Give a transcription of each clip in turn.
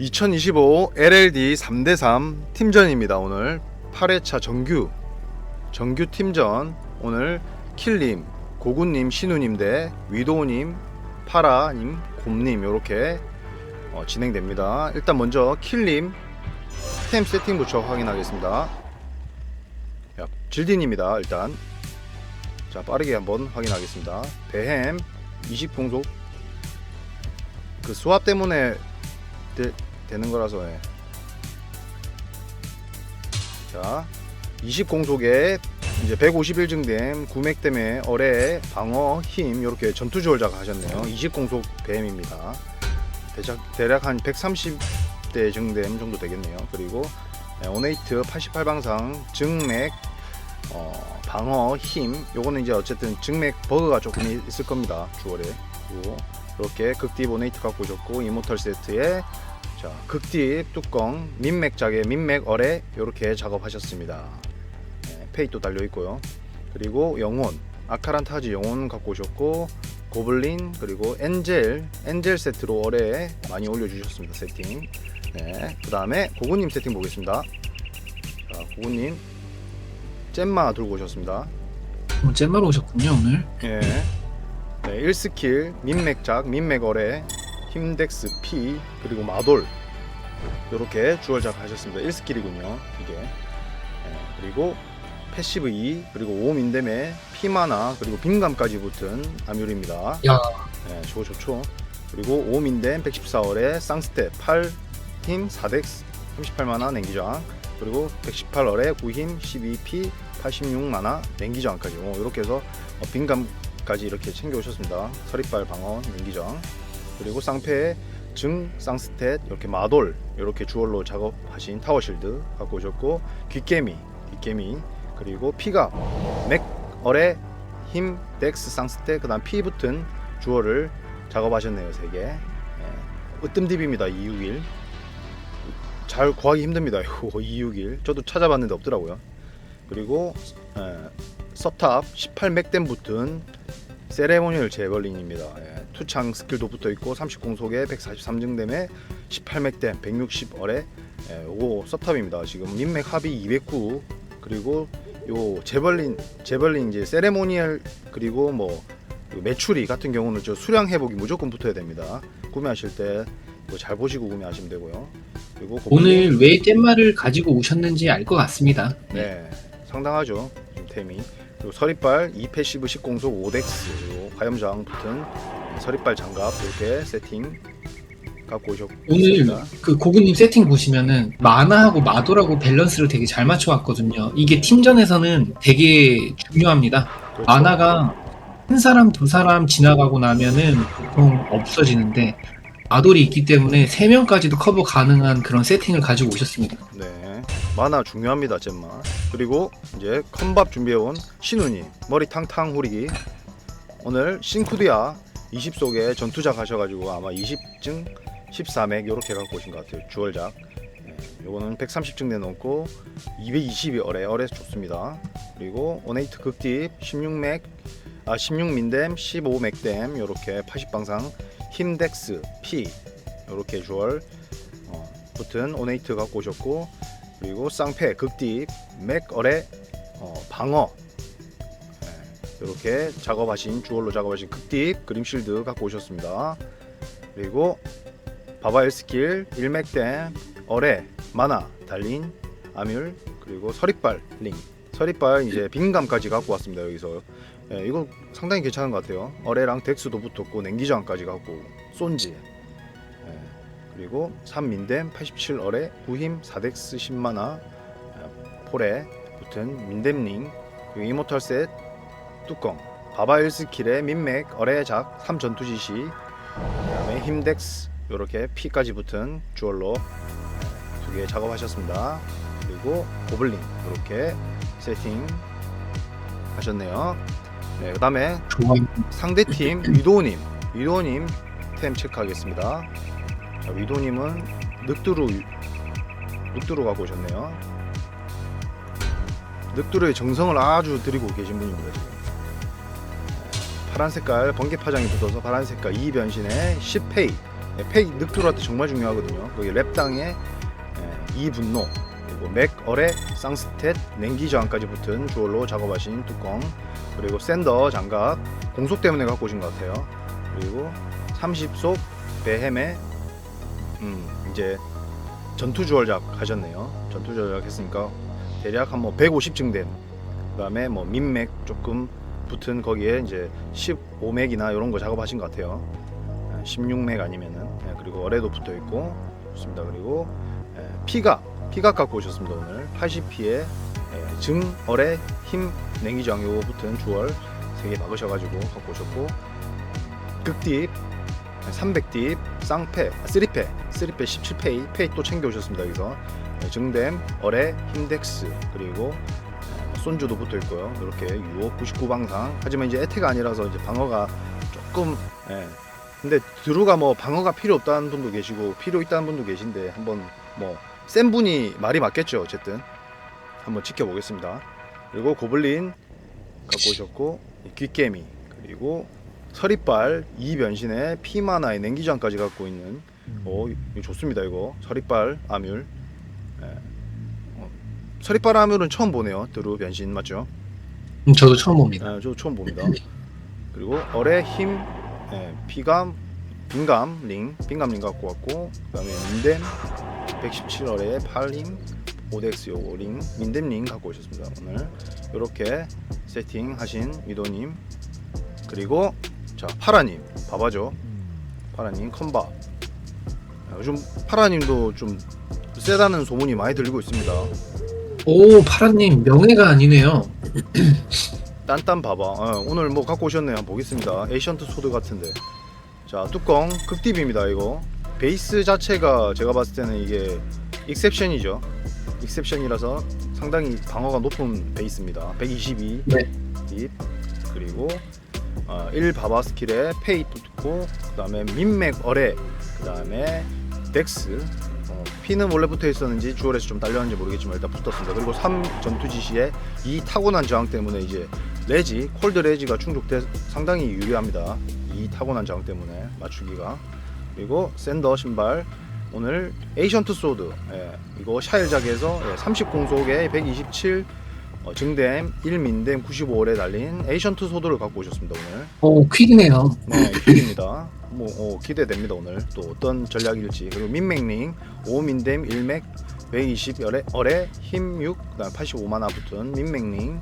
2025 LLD 3대3 팀전입니다. 오늘 8회차 정규 정규 팀전 오늘 킬님, 고군님, 신우님 대 위도우님, 파라님, 곰님 이렇게 어, 진행됩니다. 일단 먼저 킬님 템 세팅부터 확인하겠습니다. 야, 질딘입니다. 일단 자 빠르게 한번 확인하겠습니다. 대햄 20공속 그 수압 때문에 되, 되는 거라서 예. 자 20공속에 이제 151 증댐 구맥 때문에 어뢰 방어 힘 이렇게 전투 조절자가 하셨네요. 20공속 뱀입니다. 대략, 대략 한 130대 증댐 정도 되겠네요. 그리고 예, 오네이트 88방상 증맥 어, 방어 힘 요거는 이제 어쨌든 증맥 버그가 조금 있을 겁니다. 주얼에. 그리고 이렇게 극딥 오네이트 갖고 오셨고 이모털 세트에 자 극딥 뚜껑 민맥 자개 민맥 어뢰 이렇게 작업하셨습니다. 네, 페이도 달려 있고요. 그리고 영혼 아카란 타지 영혼 갖고 오셨고 고블린 그리고 엔젤 엔젤 세트로 어뢰 많이 올려주셨습니다 세팅. 네, 그 다음에 고구님 세팅 보겠습니다. 자 고구님 잼마 들고 오셨습니다. 어, 잼마로 오셨군요 오늘. 예. 네, 1스킬 민맥작 민맥어뢰 힘덱스 P 그리고 마돌. 이렇게 주얼작 하셨습니다. 1스킬이군요 이게. 예, 그리고 패시브 2 그리고 5민댐에 피마나 그리고 빈감까지 붙은 아뮬입니다. 야. 예, 저거 좋죠. 그리고 5민댐 114월에 쌍스텝 8 힘 4덱스 38만화 냉기저항 그리고 118월에 9힘 12P 86만화 냉기저항까지. 어, 이렇게 해서 어, 빈감 까지 이렇게 챙겨 오셨습니다 서리빨 방어 냉기저항 그리고 쌍패에 증 쌍스탯 이렇게 마돌 이렇게 주얼로 작업하신 타워실드 갖고 오셨고 귓개미 귓개미 그리고 피가 맥 어뢰 힘 덱스 쌍스탯 그다음 피 붙은 주얼을 작업하셨네요 세 개. 예. 으뜸딥입니다 261. 잘 구하기 힘듭니다 이거 261. 저도 찾아봤는데 없더라고요. 그리고 예, 서탑 18맥댐 붙은 세레모니얼 제벌린입니다. 예, 투창 스킬도 붙어 있고 30공속에 143증댐에 18맥댐 160얼에 예, 요거 서탑입니다. 지금 민맥 합이 209 그리고 요 제벌린 제벌린 이제 세레모니얼 그리고 뭐 매출이 같은 경우는 저 수량 회복이 무조건 붙어야 됩니다. 구매하실 때 잘 보시고 구매하시면 되고요. 그리고 오늘 왜 잼마를 가지고 오셨는지 알 것 같습니다 네 상당하죠 지금 템이 그리고 서리빨 2패시브 10공속 5덱스 그리고 화염장 붙은 서리빨 장갑 이렇게 세팅 갖고 오셨고 오늘 그 고구님 세팅 보시면은 마나하고 마도라고 밸런스를 되게 잘 맞춰왔거든요. 이게 팀전에서는 되게 중요합니다. 그렇죠. 마나가 한 사람 두 사람 지나가고 나면은 보통 없어지는데 마돌이 있기 때문에 세 명까지도 커버 가능한 그런 세팅을 가지고 오셨습니다. 네 만화 중요합니다 잼마. 그리고 이제 컨밥 준비해온 신우님 머리 탕탕 후리기. 오늘 싱쿠드야 20속에 전투작 하셔가지고 아마 20증 14맥 이렇게 갖고 오신 것 같아요 주얼작. 네, 요거는 130증 내놓고 220이 어뢰 어뢰 좋습니다. 그리고 오네이트 극딥 16맥 아 16민댐 15맥댐 요렇게 80방상 힘덱스 P 요렇게 주얼 어, 붙은 오네이트 갖고 오셨고 그리고 쌍패 극딥 맥 어뢰 어, 방어. 이렇게 작업하신 주얼로 작업하신 극딥 그림 실드 갖고 오셨습니다. 그리고 바바일 스킬 일맥댐 어뢰 마나 달린 아뮬 그리고 서리빨 링. 서리빨 이제 빈감까지 갖고 왔습니다 여기서. 예, 이거 상당히 괜찮은 것 같아요. 어뢰랑 덱스도 붙었고 냉기저항까지 갖고 쏜지. 예, 그리고 3민댐 87 어뢰 9힘 4덱스 10만화 폴에 붙은 민댐링 그리고 이모털 셋 뚜껑 바바일 스킬의 민맥 어뢰작 3전투 지시 그다음에 힘덱스 이렇게 P까지 붙은 주얼로 두 개 작업하셨습니다. 그리고 고블린 이렇게 세팅 하셨네요. 네, 그 다음에 상대팀 위도우님 위도우님 템 체크하겠습니다 자 위도우님은 늑두루 늑두루 갖고 오셨네요 늑두루의 정성을 아주 드리고 계신 분입니다 지금 파란 색깔 번개 파장이 붙어서 파란 색깔 2 변신에 10페이 예, 페이 늑두라트 정말 중요하거든요. 거기 랩당에 예, 이분노 그리고 맥얼의 쌍스탯 냉기 저항까지 붙은 주얼로 작업하신 뚜껑 그리고 샌더 장갑 공속 때문에 갖고 오신 것 같아요. 그리고 30속 베햄의 음 이제 전투 주얼작 하셨네요. 전투 주얼작 했으니까 대략 한 뭐 150층 된 그다음에 뭐 민맥 조금 붙은 거기에 이제 15맥이나 이런 거 작업하신 것 같아요. 16맥 아니면은 예, 그리고 어뢰도 붙어 있고 좋습니다. 그리고 예, 피가 피가 갖고 오셨습니다 오늘 80피에 증 어뢰 힘 냉기 저항 요거 붙은 주얼 3개 박으셔가지고 갖고 오셨고 극딥 300딥 쌍패 3패 3패 17페이 페이 또 챙겨 오셨습니다 여기서. 예, 증댐 어뢰 힘덱스 그리고 예, 손주도 붙어 있고요. 이렇게 유호 99방상. 하지만 이제 에테가 아니라서 이제 방어가 조금 예, 근데 드루가 뭐 방어가 필요 없다는 분도 계시고 필요 있다는 분도 계신데 한번 뭐 센 분이 말이 맞겠죠 어쨌든. 한번 지켜보겠습니다. 그리고 고블린 갖고 오셨고 이 귀깨미 그리고 서리빨 이 변신에 피마나의 냉기장까지 갖고 있는 오 이거 좋습니다 이거 서리빨 아뮬 예. 어, 서리빨 아뮬은 처음 보네요 드루 변신 맞죠? 음, 저도 처음 봅니다. 아, 저 처음 봅니다. 그리고 얼의 힘, 예, 피감, 빈감 링, 빈감 링 갖고 왔고, 그다음에 민댐 117얼의 팔힘, 오덱스 요거 링, 민댐 링 갖고 오셨습니다. 오늘 이렇게 세팅하신 위도님, 그리고 자 파라님 봐봐죠. 파라님 컨바. 아, 요즘 파라님도 좀 세다는 소문이 많이 들리고 있습니다. 오, 파라님 명예가 아니네요. 딴딴 봐봐. 어, 오늘 뭐 갖고 오셨네요. 한번 보겠습니다. 에이션트 소드 같은데. 자 뚜껑 극딥입니다. 이거 베이스 자체가 제가 봤을 때는 이게 익셉션이죠. 익셉션이라서 상당히 방어가 높은 베이스입니다. 122 네. 딥 그리고 어, 1 바바 스킬에 페이 또 듣고 그 다음에 민맥 어뢰 그다음에 덱스 어, 피는 원래 붙어 있었는지 주얼에서 좀 딸렸는지 모르겠지만 일단 붙었습니다. 그리고 3 전투 지시에 이 타고난 저항 때문에 이제 레지 콜드 레지가 충족돼 상당히 유리합니다. 이 타고난 저항 때문에 맞추기가 그리고 샌더 신발 오늘 에이션트 소드 예, 이거 샤일작에서 예, 30 공속에 127 어, 증댐 1민댐 95월에 달린 에이션트 소드를 갖고 오셨습니다 오늘. 오, 퀵이네요. 네, 기대입니다. 뭐 어, 기대됩니다 오늘. 또 어떤 전략일지. 그리고 민맥링 5민댐 1맥 120 열에 어뢰 힘 6, 그다음 85만화 붙은 민맥링.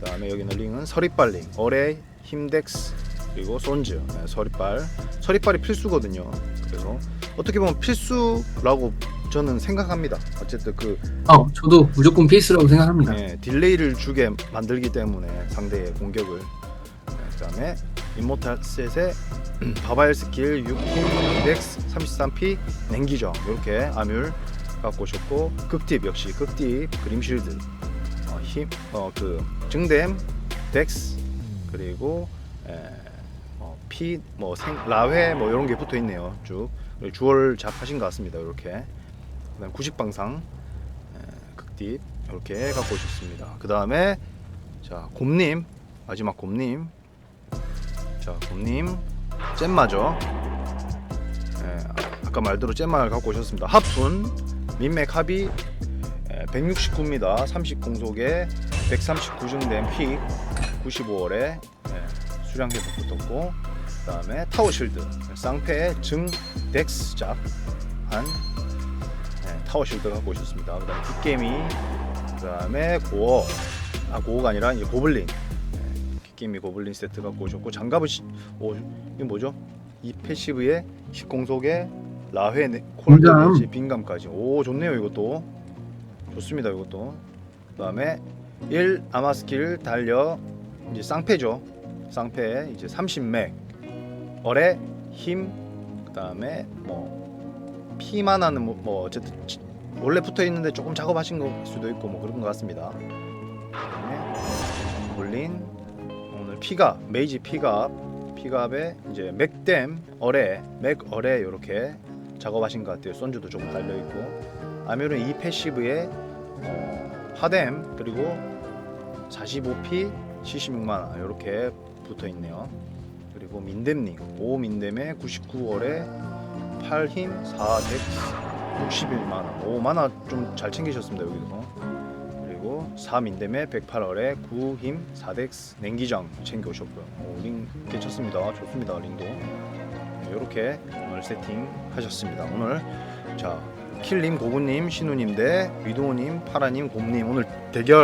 그다음에 여기는 링은 서리빨링. 어뢰 힘덱스 그리고 손즈. 네, 서리빨. 서리빨이 필수거든요. 그래서 어떻게 보면 필수라고 저는 생각합니다. 어쨌든 그 어, 저도 무조건 필수라고 생각합니다. 네, 딜레이를 주게 만들기 때문에 상대의 공격을. 네, 그다음에 인모탈 셋의 바바일 스킬 6힘 덱스 33p 냉기정 이렇게 아뮬 갖고 오셨고 극딥 역시 극딥 그림실드. 어, 힘어그 증댐 덱스 그리고 어, 피뭐 라회 뭐 이런 게 붙어 있네요. 쭉. 그리고 주얼 잡하신 것 같습니다. 이렇게 그다음 구식방상 극딥 이렇게 갖고 오셨습니다. 그 다음에 자 곰님 마지막 곰님 자 곰님 잼마죠. 예, 아까 말대로 잼마를 갖고 오셨습니다. 하푼 민맥 합이 169입니다. 30 공속에 139증된 픽 95월에 예, 수량해서 붙었고 그 다음에 타워 실드 쌍패 증 덱스 네, 타워 실드 갖고 오셨습니다. 그 다음에 빅게임이 그다음에 고어. 아 고어가 아니라 이제 고블린. 네, 빅게임이 고블린 세트 갖고 오셨고 장갑은 시, 오 이게 뭐죠? 이 패시브에 10공속에 라회 네- 콜드 빈감. 내지 빈감까지. 오 좋네요 이것도. 좋습니다 이것도. 그 다음에 1 아마 스킬 달려 이제 쌍패죠. 쌍패 이제 30맥 어뢰 힘 그 다음에 뭐 피만 하는 뭐, 뭐 어쨌든 지- 원래 붙어 있는데 조금 작업하신 걸 수도 있고 뭐 그런 것 같습니다. 볼린 오늘 피가 메이지 피갑 피갑에 이제 맥댐 어뢰 맥 어뢰 이렇게 작업하신 것 같아요. 손주도 조금 달려 있고 아뮤는 이 패시브에 어, 하댐 그리고 45p 76만 원 이렇게 붙어 있네요. 그리고 민댐링 5 민댐에 99월에 8힘 461만원. 오 만화 좀 잘 챙기셨습니다 여기도. 그리고 3인데메 108월에 9힘 4덱스 냉기장 챙겨오셨고요. 오, 링 괜찮습니다. 좋습니다 링도. 이렇게 오늘 세팅 하셨습니다. 오늘 자 킬님 고구님 신우님 대 위도우님 파라님 곰님 오늘 대결